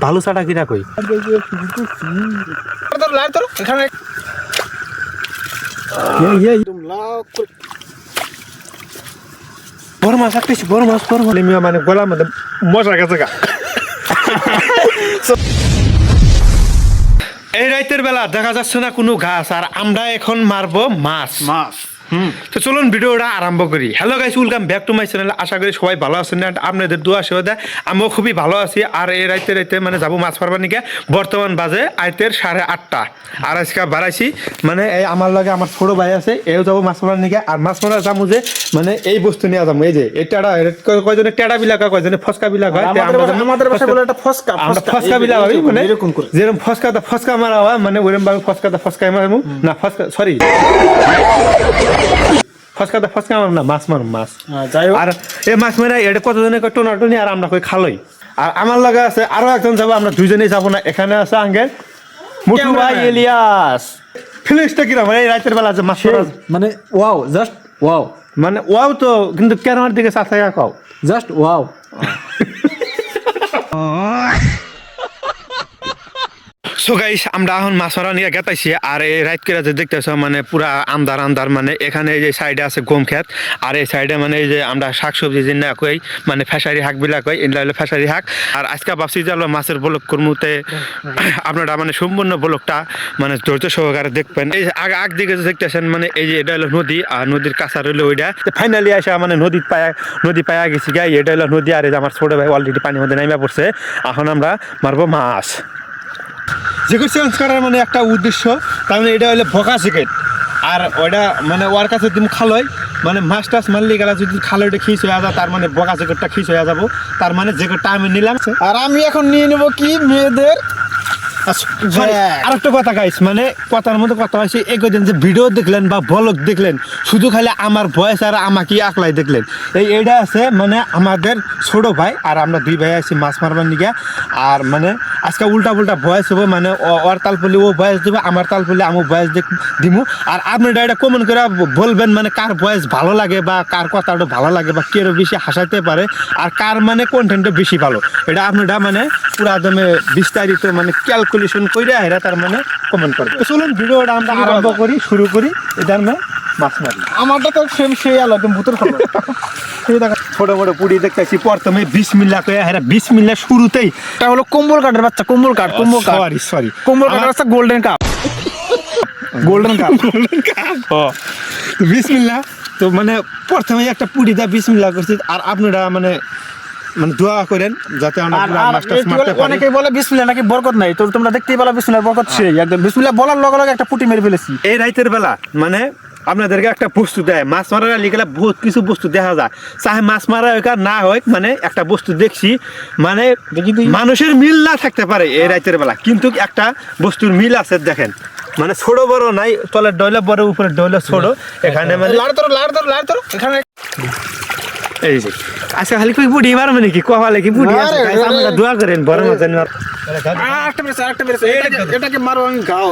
ভালো ছাটা কিনা কই? এখানে বড় মাছ একটা বড় মাছ বড় মাছ মিয়া মানে গলার মধ্যে মজা গেছে গা এই রাইতের বেলা দেখা যাচ্ছে না কোনো ঘাস আর আমরা এখন মারবো মাছ। মাছ। তো চলুন ভিডিওটা আরম্ভ করি। Hello guys welcome back to my channel আশা করি সবাই ভালো আছেন and আপনাদের দোয়া সেবা আমিও খুবই ভালো আছি। আর এই রাইতে রাইতে মানে যাব মাছ মারবার নিকে। বর্তমান বাজে আইতের সাড়ে আটটা। আর আজকে বাড়াইছি মানে এই আমার লগে আমার ছোট ভাই আছে এও যাব মাছ মারার নিকে। আর মাছ মারা যাব যে মানে এই বস্তু নিয়ে যাব। এই যে এই টেড়া কয়জনে টেড়া বিলাক হয় কয়জনে ফসকা বিলাক হয় আমাদের ফসকা- ফসকা। ফসকা বিলাক ভাবি মানে যেরকম ফসকাতে ফসকা মারা হয় মানে ওরকম ভাবে ফসকাতে ফসকাই মারবো না ফসকা সরি ফসকাতে ফসকা মারবো না মাছ মারবো মাছ। যাই হোক। আর এই মাছ মেরা এটা কতজনে টোনাটনি আর আমরা কই খালই। আর আমার লগে আছে আরও একজন যাব আমরা দুইজনেই যাব না এখানে আছে আঙ্গেল। মুটু ভাই. এলিয়াস। ফিলিংসটা কীরকম এই রাতের বেলা আছে মাছ মানে ওয়াও জাস্ট ওয়াও। মানে ওয়াও তো কিন্তু কেনার দিকে চা থাকা খাও জাস্ট ওয়াও। সো গাইস আমরা এখন মাছ মারা নিয়ে গেতাইছি, আর এই রাইত করে যে দেখতেছ মানে পুরা আন্দার আন্দার মানে এখানে এই যে সাইডে আছে গম খেত আর এই সাইডে মানে এই যে আমরা শাক সবজি যে না কই মানে ফেসারি হাঁক বিলাক কই এগুলা হলো ফেসারি হাঁক। আর আজকে ভাবছি যে মাছের ব্লক কর্মতে আপনারা মানে সম্পূর্ণ ব্লকটা মানে ধৈর্য সহকারে দেখবেন। এই আগ আগ দিকে যে দেখতেছেন মানে এই যে এটা হলো নদী, আর নদীর কাছা রইল ওইটা। ফাইনালি আসা মানে নদীর পায়া, নদী পায়া গেছি গাই এটা হলো নদী, আর এই যে আমার ছোট ভাই অলরেডি পানির মধ্যে নামিয়া পড়ছে। এখন আমরা মারবো মাছ। যেগুলো চেঞ্জ করার মানে একটা উদ্দেশ্য, তার মানে এটা হলো ভকা জিকেট আর ওইটা মানে ওর কাছে তুমি খালোয় মানে মাছ টাছ মারলি গেলে, যদি এটা খিস হয়ে যা তার মানে বকা জেকেটটা খিস হয়ে যাব। তার মানে জেকেটটা আমি নিলাম। আর আমি এখন নিয়ে নেব কি? মেয়েদের Sorry, আর একটা কথা গাইস মানে কথার মধ্যে কথা হয়েছে এই কদিন যে ভিডিও দেখলেন বা ব্লগ দেখলেন শুধু খালি আমার ভয়েস আর আমাকে আকলাই দেখলেন। এই এইটা আছে মানে আমাদের ছোট ভাই আর আমরা দুই ভাই আছি মাছ মারবার নিকে আর মানে আজকে উল্টা পুল্টা ভয়েস হবে মানে ওর তাল পলি ও ভয়েস দেবে আমার তাল পলি আমি ভয়েস দিমু। আর আপনারা এটা কমেন্ট করে বলবেন মানে কার ভয়েস ভালো লাগে বা কার কথাটা ভালো লাগে বা কেউ বেশি হাসাইতে পারে আর কার মানে কন্টেন্টটা বেশি ভালো। এটা আপনারা মানে পুরো একদমে বিস্তারিত মানে ক্যালকুলেশন করে এরা তার মানে কমেন্ট করবে চলুন ভিডিওটা আমরা আরম্ভ করি শুরু করি এটার মানে মাছ মারি। আমারটা তো সেম সেই আলো একদম ভূতের খবর। ছোট বড় পুরি দেখতেছি প্রথমে বিশ মিল্লা করে হ্যাঁ বিশ মিল্লা শুরুতেই এটা হলো কম্বল কাঠের বাচ্চা কম্বল কাঠ কম্বল কাঠ। সরি সরি কম্বল কাঠের বাচ্চা গোল্ডেন কাপ গোল্ডেন কাপ ও বিশ মিল্লা তো মানে প্রথমে একটা পুরি দা বিসমিল্লা করছি আর আপনারা মানে মানে দোয়া করেন যাতে আমরা বলে- বিসমিল্লাহ নাকি বরকত নাই। তো তোমরা দেখতেই পেলা বিসমিল্লাহ বরকত সেই। একদম বিসমিল্লাহ বলার লগে লগে একটা পুটি মেরে ফেলেছি। এই রাইতের বেলা মানে আপনাদেরকে একটা বস্তু দেয়। মাছ মারার লিগেলে বহুত কিছু বস্তু দেখা যায়। চাহে মাছ মারা হোক আর না হোক মানে একটা বস্তু দেখছি। মানে মানুষের মিল না থাকতে পারে এই রাইতের বেলা। কিন্তু একটা বস্তুর মিল আছে দেখেন। মানে ছোট বড় নাই তলের ডয়লা বড় উপরে ডয়লা ছোট। এখানে মানে লাড় ধরো লাড় ধরো লাড় ধরো। এখানে এই যে আচ্ছা খালি কই বুড়ি মারবে নাকি? কপালে কি বুড়ি আছে? গাইস, না রে। আপনারা দোয়া করেন বড় আর আরেকটা বেরেছে এটাকে- এটাকে মারো আমি গাও।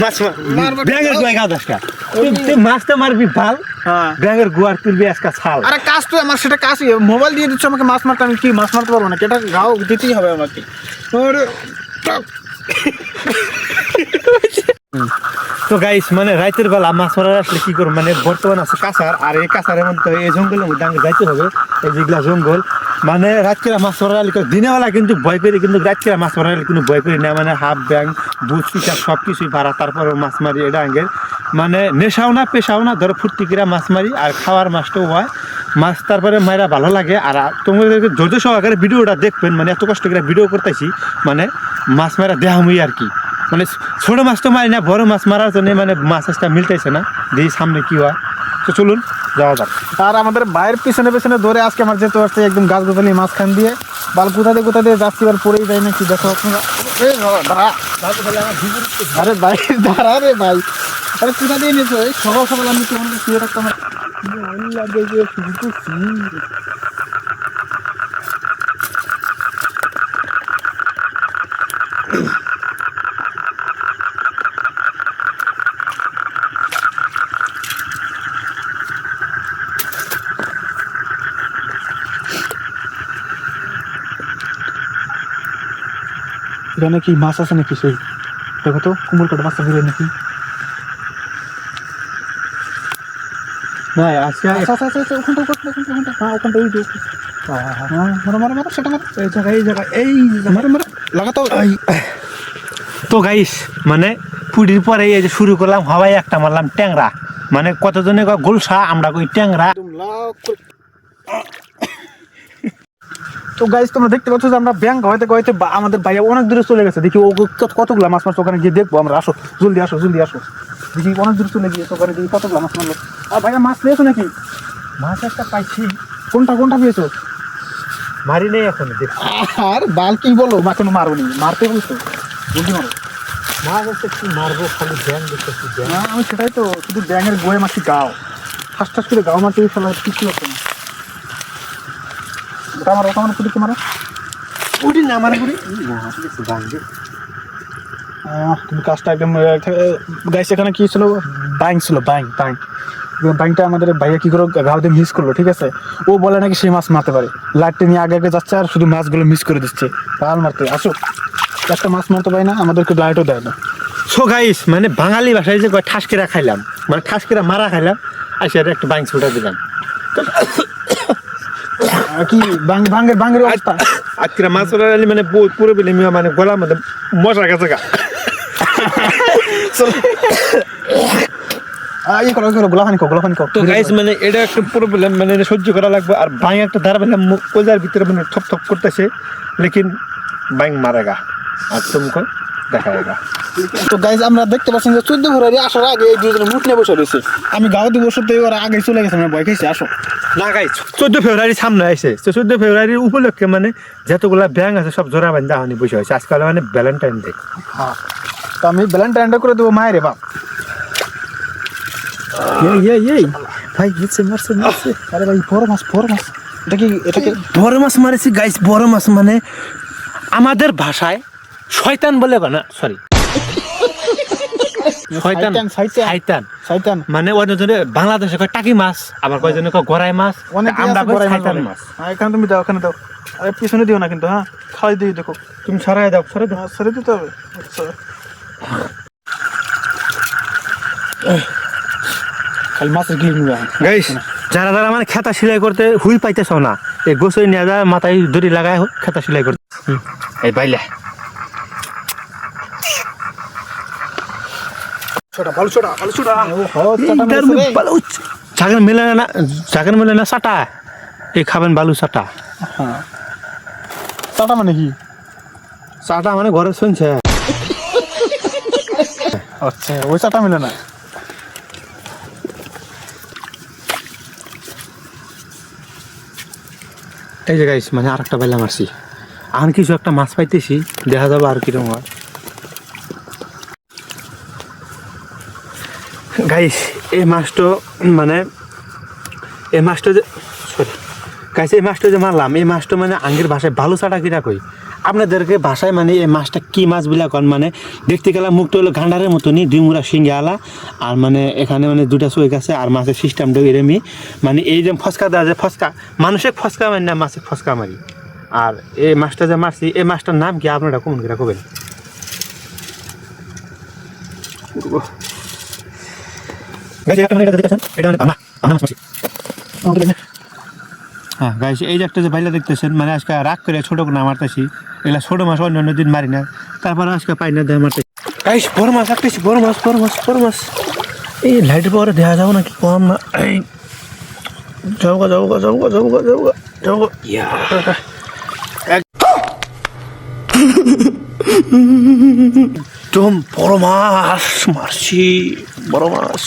মাছ মারবো। ব্যাঙের গুয়া গা দশটা। তুই মাছ তো মারবি ভালো হ্যাঁ। ব্যাঙের গুয়ার তুলবি আজকে ছাল। আরে কাজ তো আমার সেটা কাজ মোবাইল দিয়ে দিচ্ছ আমাকে মাছ মারতে আমি কি মাছ মারতে পারব না এটা গাও দিতেই হবে আমাকে। ওরে, তো গাইস মানে রাইতের বেলা মাছ মারার আসলে কি করব? মানে বর্তমান আছে কাঁচার, আর এই কাঁচারের মধ্যে, এই জঙ্গলের মধ্যে আমাকে যাইতে হবে, এই যেগুলা জঙ্গল। মানে রাতকেরা মাছ মারার আলি দিনের বেলা কিন্তু ভয় করি কিন্তু রাতকেরা মাছ মারার আলি কোনো ভয় করি না। মানে হাফ ব্যাং বুট পিসার সব কিছুই ভাড়া তারপরে মাছ মারি এটা আঙ্গের মানে নেশাও না, পেশাও না, ধরো ফুর্তি কিরা মাছ মারি, আর খাওয়ার মাছটাও হয়। মাছ তারপরে মায়েরা ভালো লাগে, আর তোমাদেরকে ধৈর্য সহকারে ভিডিওটা দেখবেন মানে এত কষ্ট করে ভিডিও করতেছি মানে মাছ মারা দেহামুই আর কি। মানে ছোট মাছ তো মারি না, বড় মাছ মারার জন্য মানে মাছ একটা মিলতেছে না। দিয়ে সামনে কি হয়। তো চলুন, যাওয়া যাক। আর আমাদের বাইরের পিছনে পিছনে ধরে আজকে আমার যেতে পারছে একদম গাছ গোতালি মাঝখান দিয়ে, বাল কোথাতে কোথা দিয়ে যাচ্ছি এবার পড়েই যায় নাকি, দেখো আপনারা। আরে ভাই, দাঁড়া রে ভাই। আরে কোথা দিয়ে নিয়েছো এই সকাল সকাল আমি তোমার শুয়ে রাখতাম লাগে এখানে কি মাছ আছে নাকি সেই? দেখো তো কুমড় কাটা মাছটা বেরোয় নাকি। না আজকে আচ্ছা আচ্ছা আচ্ছা ওখানটা ওখানটা ওখানটা হ্যাঁ ওখানটা ওই যে। হ্যাঁ, মারো মারো মারো সেটা মারো। এই জায়গায় এই জায়গায় এই মারো মারো লাগাতো তো গাইস মানে পুডির পরে এই যে শুরু করলাম হওয়াই একটা মারলাম ট্যাংরা। মানে কতজনে গোলসা আমরা কই ট্যাংরা? তো গাইস তোমরা দেখতে পাচ্ছ যে আমরা ব্যাংক হয়তো হয়তো আমাদের ভাইয়া অনেক দূরে চলে গেছে। দেখি ও কত- কতগুলা মাছ মারছে ওখানে গিয়ে দেখব আমরা। আসো জলদি আসো জলদি আসো। দেখি অনেক দূরে চলে গিয়েছে ওখানে দেখি কতগুলো মাছ মারলো। আর ভাইয়া মাছ পেয়েছ নাকি? মাছ একটা পাইছি। কোনটা কোনটা পেয়েছ? মারি নেই এখন আর বাল কি বলো? মা কোনো মারো নি মারতে বলছো? জলদি মারো। মাছ হচ্ছে কি মারবো খালি ব্যাং দেখতেছি ব্যাং না আমি সেটাই তো শুধু ব্যাঙের গোয়ে মাছি গাও। ফার্স্ট ফার্স্ট করে গাও মারতে ফেলা কিছু হচ্ছে না। ওটা মারো কুটিকে মারো? পুডি না ভাঙবে আহ, তুমি কাজটা একদম গাইস এখানে কি ছিল? ব্যাং ছিল ব্যাং ব্যাং ব্যাংটা আমাদের ভাইয়া কি করে গাও দিয়ে মিস করল ঠিক আছে? ও বলে নাকি সেই মাছ মারতে পারে। লাইটটা নিয়ে আগে আগে যাচ্ছে আর শুধু মাছগুলো মিস করে দিচ্ছে। পাল মারতে আসো। একটা মাছ মারতে পারি না আমাদেরকে লাইটও দেয় না। সো গাইস মানে বাঙালি ভাষায় যে ঠাসকেরা খাইলাম মানে ঠাসকেরা মারা খাইলাম আসে একটা বাইং ছুটা দিলাম। আর কি অবস্থা? আজকে মাছ আলি মানে পুরো বেলে মানে গলার মধ্যে মশা গেছে গা। ইয়ে করো ইয়ে করো তো গাইস মানে এটা একটা প্রবলেম মানে এটা সহ্য করা লাগবে আর বাং একটা ধারা পেলাম কোজার ভিতরে মানে ঠপ ঠপ করতেছে লেকিন বাইং মারেগা আর তুমি দেখা যাগা তো গাইজ আমরা দেখতে পাচ্ছেন যে চোদ্দ ফেব্রুয়ারি আসার আগে এই দুজনে মুখ নিয়ে বসে রয়েছে। আমি গাও দিয়ে বসে তো এবার আগে চলে গেছে আমরা ভয় খাইছি আসো। না গাইস চোদ্দ ফেব্রুয়ারি সামনে আসে তো চোদ্দ ফেব্রুয়ারির উপলক্ষে মানে যতগুলা ব্যাং আছে সব জোড়া বান্ধা হয়নি বসে হয়েছে। আজকাল মানে ভ্যালেন্টাইন ডে হ্যাঁ। তো আমি ভ্যালেন্টাইনটা করে দেবো মায়ের বাপ। এই এই এই। ভাই মারছে মারছে মারছে। আরে ভাই বড় মাছ বড় মাছ। এটা কি এটা কি? বড় মাছ মারেছি গাইস বড় মাছ মানে আমাদের ভাষায় শয়তান বলে না সরি শয়তান শয়তান, শয়তান। শয়তান। শয়তান। মানে অন্যজনে বাংলাদেশে কয় টাকি মাছ আবার কয়জনে কয় গড়াই মাছ আমরা শয়তান মাছ। হ্যাঁ এখানে তুমি দাও এখানে দাও। আরে পিছনে দিও না কিন্তু হ্যাঁ? খাই দিই দেখো। তুমি সরাই দাও দাও। হ্যাঁ দিতে হবে। আচ্ছা। খালি মাছের গিয়ে নিবে। গাইস যারা যারা মানে খেতা সেলাই করতে হুই পাইতেছ না এই গোসই নিয়ে যায় মাথায় দড়ি লাগায় খেতা সেলাই করতে। এই বাইলে। ছোটা ভালো ছোটা ছোটা। বালু মেলে না জাগন মেলে না চাটা এই খাবেন বালু চাটা হ্যাঁ। চাটা মানে কি? চাটা মানে ঘরে শুনছে। আচ্ছা ওই চাটা মিলে না? এই যে গাইস মানে আর একটা বাইলা মারছি। আর কিছু একটা মাছ পাইতেছি দেখা যাবে আর কীরকম হয়। গাইস এই মাছটো মানে এই মাছটো যে সরি গাইস এই মাছটো যে মারলাম, এই মাছটো মানে আঙ্গের ভাষায় ভালো চাটা কিরা কই? আপনাদেরকে ভাষায় মানে এই মাছটা কি মাছ বিলা কন মানে দেখতে গেলে মুখটা হলো গান্ডারের মতনই, দুই মুড়া শিঙ্গে আলা আর মানে এখানে মানে দুটা চোখ আছে, আর মাছের সিস্টেমটা এরমই। মানে এই যে ফসকা দেওয়া যায় ফসকা, মানুষের ফসকা মারি না মাছের ফসকা মারি? আর এই মাছটা যে মারছি, এই মাছটার নাম কি আপনারা কমন করে কবেন? হ্যাঁ গাইস এই যে একটা যে বাইলা দেখতেছেন মানে আজকে রাগ করে ছোট না মারতেছি এগুলা ছোট মাছ অন্য অন্য দিন মারি না। তারপর আজকে পাই না দেয় মারতে গাইস বড় মাছ রাখতেছি বড় মাছ বড় মাছ বড় মাছ। এই লাইটের পাওয়ারে দেখা যাব না কি কম না। এই। যাব গা যাব গা যাব গা যাব গা যাব গা যাব গা। ইয়া। একদম বড় মাছ মারছি বড় মাছ।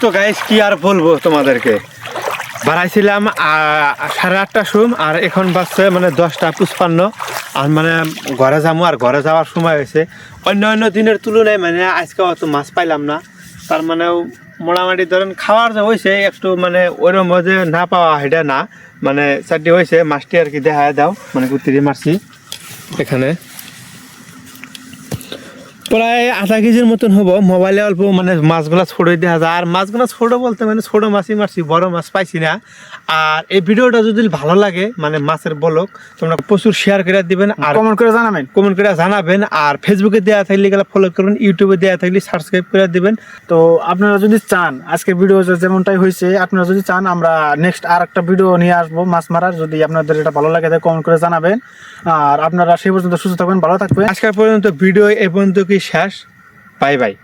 তো গাইস কি আর বলব তোমাদেরকে? বাড়াইছিলাম সাড়ে আটটার সময় আর এখন বাজছে মানে দশটা পুষ্পান্ন আর মানে ঘরে যাব আর ঘরে যাওয়ার সময় হয়েছে। অন্য অন্য দিনের তুলনায় মানে আজকে অত মাছ পাইলাম না। তার মানে মোটামুটি ধরেন খাওয়ার যে হয়েছে, একটু মানে ওইরকম যে না পাওয়া এটা না। মানে চারটি হয়েছে, মাছটি আর কি দেখা দাও। মানে গুতিরি মারছি। এখানে। প্রায় আধা কেজির মতন হব। মোবাইলে অল্প মানে মাছগুলা ছোট দেওয়া যায় আর মাছগুলা ছোট বলতে মানে ছোট মাছই মারছি বড় মাছ পাইছি না। আর এই ভিডিওটা যদি ভালো লাগে মানে মাছের বলক তোমরা প্রচুর শেয়ার করে দিবেন আর কমেন্ট করে জানাবেন। কমেন্ট করে জানাবেন। আর ফেসবুকে দেওয়া থাকলে গেলে ফলো করবেন ইউটিউবে দেওয়া থাকলে সাবস্ক্রাইব করে দিবেন। তো আপনারা যদি চান আজকের ভিডিও যেমনটাই হয়েছে আপনারা যদি চান আমরা নেক্সট আর একটা ভিডিও নিয়ে আসব মাছ মারার। যদি আপনাদের এটা ভালো লাগে তাহলে কমেন্ট করে জানাবেন। আর আপনারা সেই পর্যন্ত সুস্থ থাকবেন ভালো থাকবেন। আজকের পর্যন্ত ভিডিও এ পর্যন্ত কি শেষ বাই বাই